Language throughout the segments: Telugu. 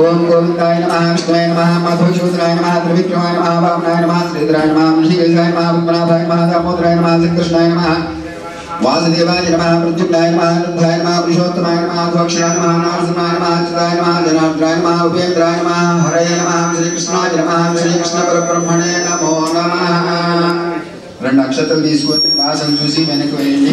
గోవిందాయ నమః విష్ణువే నమః మధుసూదరాయ నమః త్రివిక్రమాయ నమః వామనాయ నమః శ్రీధరాయ నమః ఋషికేశాయ నమః పద్మనాభాయ నమః దామోదరాయ నమః శ్రీకృష్ణాయ నమః వాసుదేవాయ నమః ప్రద్యుమ్నాయ నమః రుద్ధాయ నమః పురుషోత్తమాయ నమః ధ్వక్షాయ నమః నరసింహాయ నమః అచ్యుతాయ నమః జనార్దనాయ నమః ఉపేంద్రాయ నమః హరయ నమః శ్రీకృష్ణాయ నమః శ్రీకృష్ణ పరబ్రహ్మణే నమో నమః రెండు అక్షతలు తీసుకొని వాసం చూసి వెనక్కి వేయండి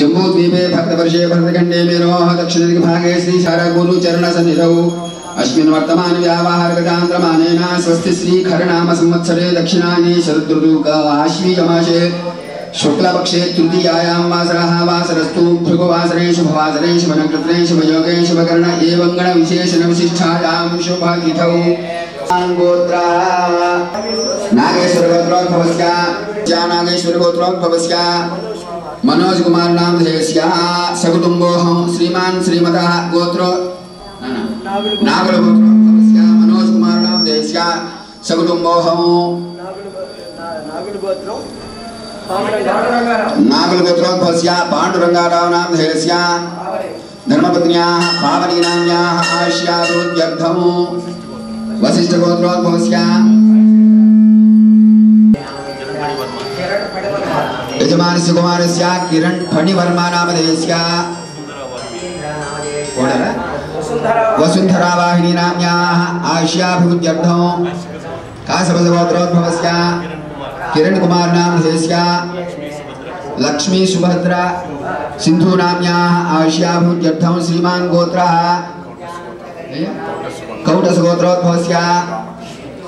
जम्बूद्वीपे भक्तवर्षे भरतखण्डे मेरोः दक्षिणदिग्भागे श्रीशारगुरुचरणसन्निधौ अस्मिन् वर्तमानव्यावहारगतान्तरमानेन स्वस्ति श्रीखरनामसंवत्सरे दक्षिणानि शरदृतुकाश्वीजमासे शुक्लपक्षे तृतीयायां वासरः वासरस्तु। भृगुवासरे शुभवासरे शुभनक्षत्रे शुभयोगे शुभकर्ण एवङ्गणविशेषणविशिष्ठायां शुभगिथौ नागेश्वरगोत्रोद्भवस्या। नागेश्वरगोत्रोद्भवस्या। मनोज कुमार नाम देश्या सकुटुम्बोऽहं श्रीमान् श्रीमतः गोत्रो न, न, नागलगोत्रोद्भवस्य मनोज कुमार नाम देश्या सकुटुम्बोऽहं नागलगोत्रोद्भवस्य पाण्डुरङ्गाराव नाम देश्या धर्मपत्न्याः पावनीनाम्याः आश्यारोद्यर्थं वसिष्ठगोत्रोद्भवस्य यजमान सुकुमार किरण फणि वर्मा नाम देश वसुंधरा वाहिनी नाम्या आशियाभिवृद्ध्यर्थों। कासपदगोत्रोद्भवस्या किरण कुमार नाम देशया लक्ष्मी सुभद्रा सिंधु नाम्या आशियाभिवृद्ध्यर्थों। श्रीमान गोत्र। कौटस गोत्रोद्भव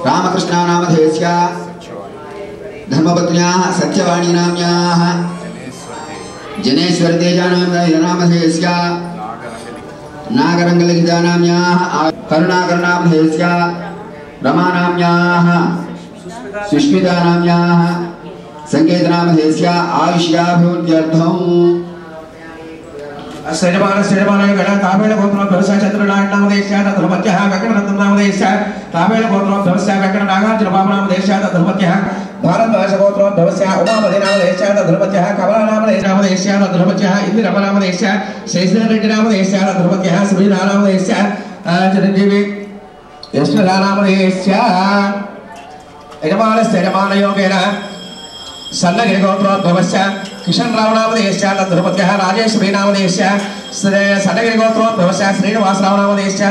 रामकृष्ण नाम देशया धर्मपत्न्याः सत्यवाणीनाम्याः जनेश्वरतेजानाम्नामधेयस्य नागरङ्गलिखितानाम्याः करुणाकरणामधेयस्य। रमानाम्याः सुष्मितानाम्याः सङ्केतनामधेयस्य। आयुष्याभिवृद्ध्यर्थम्। सृजमानसृजमानाय गणकामेणगोत्रभ्यवस्य नाम देश या कामेणगोत्रभ्यवस्य धर्मत्या हाँ ధర్మత్య వెంకటరత్న నామదేశ తాబేళ గోత్రం వ్యవసాయ వెంకట నాగార్జున బాబు నామదేశ ధర్మత్య భారద్వాజ గోత్రం వ్యవసాయ ఉమాపతి నామదేశ ధర్మత్య కమల నామదేశ నామదేశ ధర్మత్య ఇందిరమ నామదేశ శశిధర్ చిరంజీవి యశ్వరా నామదేశ యజమాన స్థిరమాన యోగేన సన్నగిరి గోత్రోద్భవస్య కిషన్ రామనామదేశ్య తద్ధిపత్య రాజేష్ నామదేశ్య సన్నగిరి గోత్రోద్భవస్య శ్రీనివాస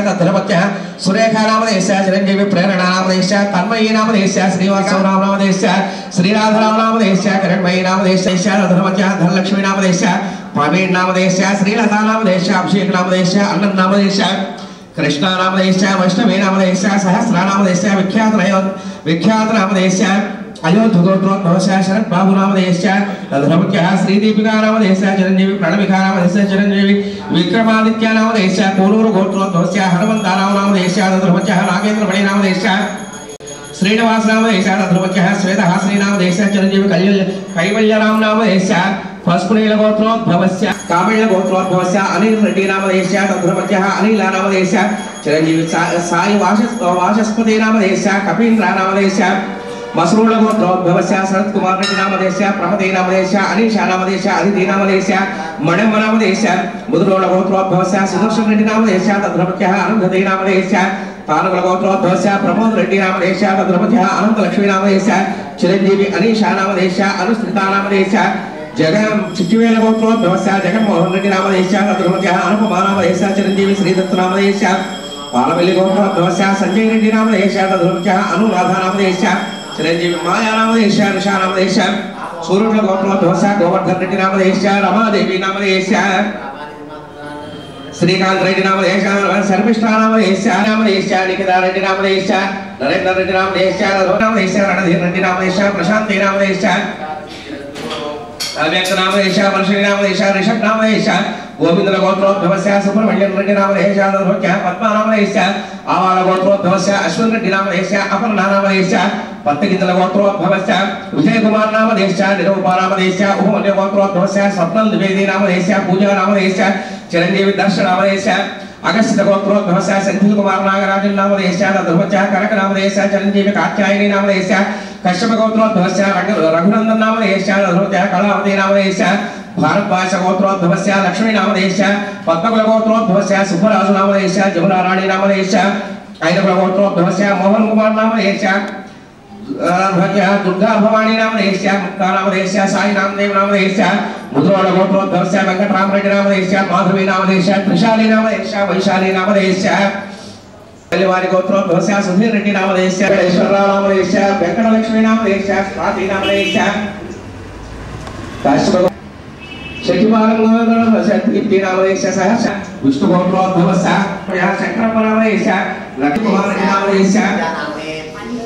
రామనామదేశ్య చిరంజీవి ప్రేరణ నామదేశ్య తన్మయీ నామదేశ్య శ్రీనివాస రామనామదేశ్య శ్రీరాధ రామనామదేశ్య కిరణ్మయీ నామదేశ్య తద్ధిపత్య ధనలక్ష్మీ నామదేశ్య ప్రవీణ్ అభిషేక్ నామదేశ్య అన్నం నామదేశ్య కృష్ణ నామదేశ విఖ్యాత విఖ్యాత अयोधुतोत्रोत् भवस्याशरत् बाबुनामधेश्च चरंजीवी श्रीदीपिकानामधेश्च चिरञ्जीवि प्रणविकानामधेश्च चिरञ्जीवि विक्रमादित्यानामधेश्च कोलूरुगोत्रोत् भवस्या हनुमन्तानामधेश्च रमक्यः नागेन्द्रफणिनामधेश्च श्रीनिवासनामधेश्च रमक्यः श्वेतहासनीनामधेश्च चिरञ्जीवि कल्यल कैवल्यरामनामधेश्च फस्फुनीलगोत्रोद्भवस्य कामिण्यगोत्रोद्भवस्य अनिल रेड्डीनामधेश्य चरंजीवी अनिलानामधेश्य चिरञ्जीवि सायि वाचस्पतिनामधेश्य कपीन्द्रानामधेश्य वसरूलम भवस्या शरद कुमार नामदेश्य, प्रमदे नामदेश्य, अनीशा नामदेश्य, अदिति नामदेश्य, मणिम नामदेश्य मुद्रोल गोत्रोद्भवस्या सुदर्शन रेड्डी नामदेश्य तद्रमक्यः आनन्ददे नामदेश्य पालकुल गोत्रोद्भवस्या प्रमोद रेड्डी नामदेश्य तद्रमक्यः आनन्दलक्ष्मी नामदेश्य चिरञ्जीवी अनीशा नामदेश्य अनुस्मृता नामदेश्य जगन चिट्टिवेल गोत्रोद्भवस्या जगन्मोहन रेड्डी नामदेश्य तद्रमक्यः अनुपमा नामदेश्य चिरञ्जीवी श्रीदत्त नामदेश्य, पालवल्ली गोत्रोद्भवस्या संजय रेड्डी नामदेश्य तद्रमक्यः अनुराधा नामदेश्य చిరంజీవి మాయా నామదేశ పాలవెల్లి గోత్రోద్భవస్య సంజయ్ గోపాల నామదేశ గోవర్ధన్ రెడ్డి నామదేశా రమాదేవి నామదేశ శ్రీకాంత్ రెడ్డి నామదేశ శర్మిష్ఠా నామదేశ నామదేశ నిఖితా రెడ్డి నామదేశ నరేంద్ర రెడ్డి నామదేశ నామదేశ రణధీర్ రెడ్డి నామదేశ ప్రశాంతి నామదేశ అవ్యక్త నామదేశ నామదేశ రిషబ్ నామదేశ గోవిందుల గోత్రోద్భవస్య సుబ్రహ్మణ్యం రెడ్డి నామదేశ దౌర్భక్య ఆవాల గోత్రోద్భవస్య అశ్విన్ రెడ్డి నామదేశ అపర్ణ నామదేశ పత్తగిద్దల గోత్రోద్భవస్య విజయ కుమార్ నామదేశ నిరూప నామదేశ ఉపమన్య గోత్రోద్భవస్య స్వప్నల్ ద్వివేది నామదేశ పూజా నామదేశ చిరంజీవి దర్శ నామదేశ అగస్త గోత్రోద్భవస్య సెంథిల్ కుమార్ నాగరాజన్ నామదేశ ధ్రువచ కనక నామదేశ చిరంజీవి కాత్యాయని నామదేశ కశ్యప గోత్రోద్భవస్య రఘునందన్ నామదేశ ధ్రువచ కళావతి నామదేశ భారద్వాజ గోత్రోద్భవస్య లక్ష్మీ నామదేశ పద్మకుల గోత్రోద్భవస్య సుబ్బరాజు నామదేశ జమునారాణి నామదేశ ఐదకుల గోత్రోద్భవస్య మోహన్ కుమార్ నామదేశ భజ్య దుర్గా భవానీ నామదేశ ముక్తా నామదేశ సాయి నామదేవ్ నామదేశ ముద్రోడ గోత్రోద్భవస్య వెంకటరామరెడ్డి నామదేశ మాధవి నామదేశ త్రిశాలి నామదేశ వైశాలి నామదేశ వారి గోత్రోద్భవస్య సుధీర్ రెడ్డి నామదేశ ఈశ్వరరావు నామదేశ వెంకటలక్ష్మి నామదేశ స్వాతి నామదేశ కాశ్యప శక్తిమానందీనామదేశ సహ విష్ణు గోత్రోద్భవస్య శంకరప్ప నామదేశ లక్ష్మీకుమార్ రెడ్డి నామదేశ గోత్రోద్భవస్య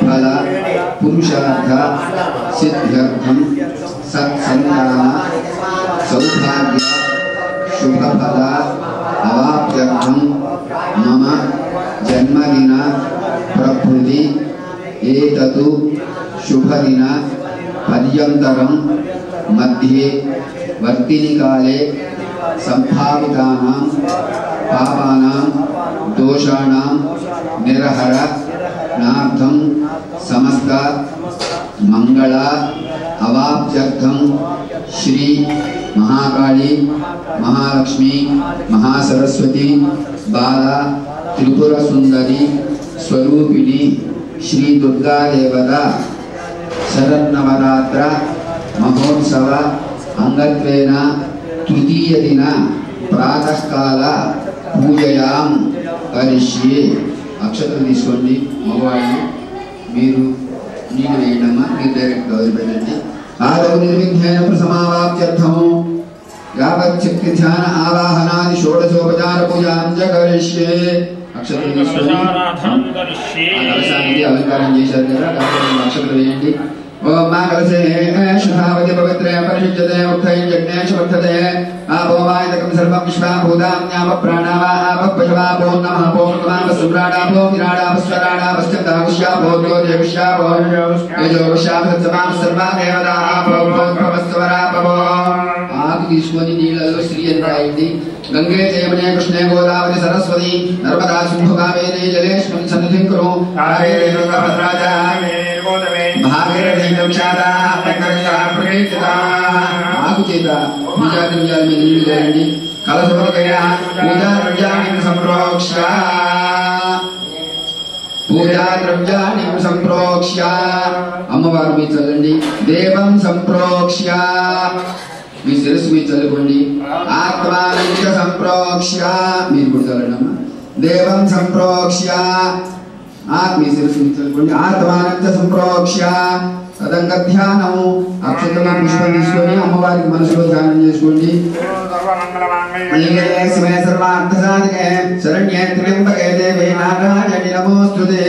फल पुरुषार्थ सिद्ध्यर्थम सत्सन्तान सौभाग्य शुभफल अवाप्त्यर्थम मम जन्मदिन प्रभृति एतत् शुभदिन पर्यन्तरं मध्ये वर्तिनिकाले सम्भावितानां पापानां दोषाणां निरहर నిరహర నార్థం సమస్త మంగళ అవాప్త్యర్థం శ్రీ మహాకాళి మహాలక్ష్మి మహాసరస్వతి బాల త్రిపుర సుందరి స్వరూపిణి శ్రీ దుర్గాదేవత శరన్నవరాత్ర మహోత్సవ అంగత్వేన తృతీయ దిన ప్రాతకాల పూజయాం కరిష్యే. అక్షతలు తీసుకోండి. మగవాళ్ళు మీరు నీళ్ళు వేయండమ్మా మీరు డైరెక్ట్గా వదిలిపెట్టండి ఆదౌ నిర్విఘ్నేన ప్రసమావాప్త్యర్థము. యావచ్చక్తి ధ్యాన ఆవాహనాది షోడశోపచార పూజాం చ కరిష్యే. అక్షతలు తీసుకోండి అలంకారం చేశారు కదా అక్షతలు వేయండి. ओम मा कलसे शुभावति पवित्रे परिषिच्यते उत्थैर्यज्ञेषवर्धते आपोमायतकं सर्वं विश्वाभूतान्यापप्राणावापशवापोन्नमापोन्नमापसुराणापो विराडापस्वराणापश्चन्दाविश्यापो ज्योतिविश्यापो यजोविश्यापसमाः सर्वा देवताः पोपोत्वमस्वरापवो నమః తీసుకొని నీళ్ళలో స్త్రీ అని గంగే జయమనే కృష్ణే గోదావరి సరస్వతి నర్మదా సింధు కావేరే జలేష్మిన్ సన్నిధిం కురు ఆకు చేత పూజా ద్రవ్యాల మీద నీళ్ళు చేయండి. పూజా ద్రవ్యాన్ని సంప్రోక్ష. పూజా ద్రవ్యాన్ని సంప్రోక్ష్య అమ్మవారు మీ చదండి దేవం సంప్రోక్ష్య మీ శిరస్సు మీరు చదువుకోండి ఆత్మానంచ సంప్రోక్ష మీరు కూడా దేవం సంప్రోక్ష మీ శిరస్సు మీరు చదువుకోండి ఆత్మానంచ సంప్రోక్ష సదంగ ధ్యానం. అక్షతమ పుష్పం తీసుకొని అమ్మవారికి మనసులో ధ్యానం చేసుకోండి. శరణ్యే త్రియంబకే దేవే నారాయణ నమోస్తుదే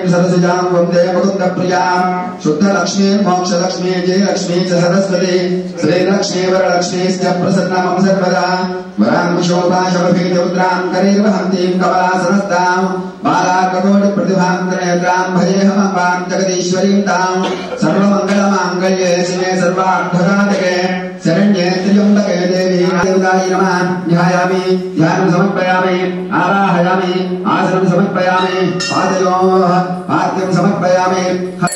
सरसिजां वंदे मुकुन्दप्रियाँ शुद्धलक्ष्मी मोक्षलक्ष्मी जयलक्ष्मी च सरस्वती। श्रीलक्ष्मी वरलक्ष्मीश्च प्रसन्ना मम सर्वदा। वरां शोभाशवभीतिमुद्रां करैर्वहन्तीं कमलासनस्तां। बालाककोटिप्रतिभां त्रिनेत्रां भजेऽहमम्बां जगदीश्वरीं तां। सर्वमङ्गलमाङ्गल्ये शिवे सर्वार्थसाधके शरण्ये त्र्यम्बके देवी देवताय नमः। ध्यायामि, ध्यानं समर्पयामि आवाहयामि आसनं समर्पयामि। पादयोः पार्थ्यम् समर्पयामि।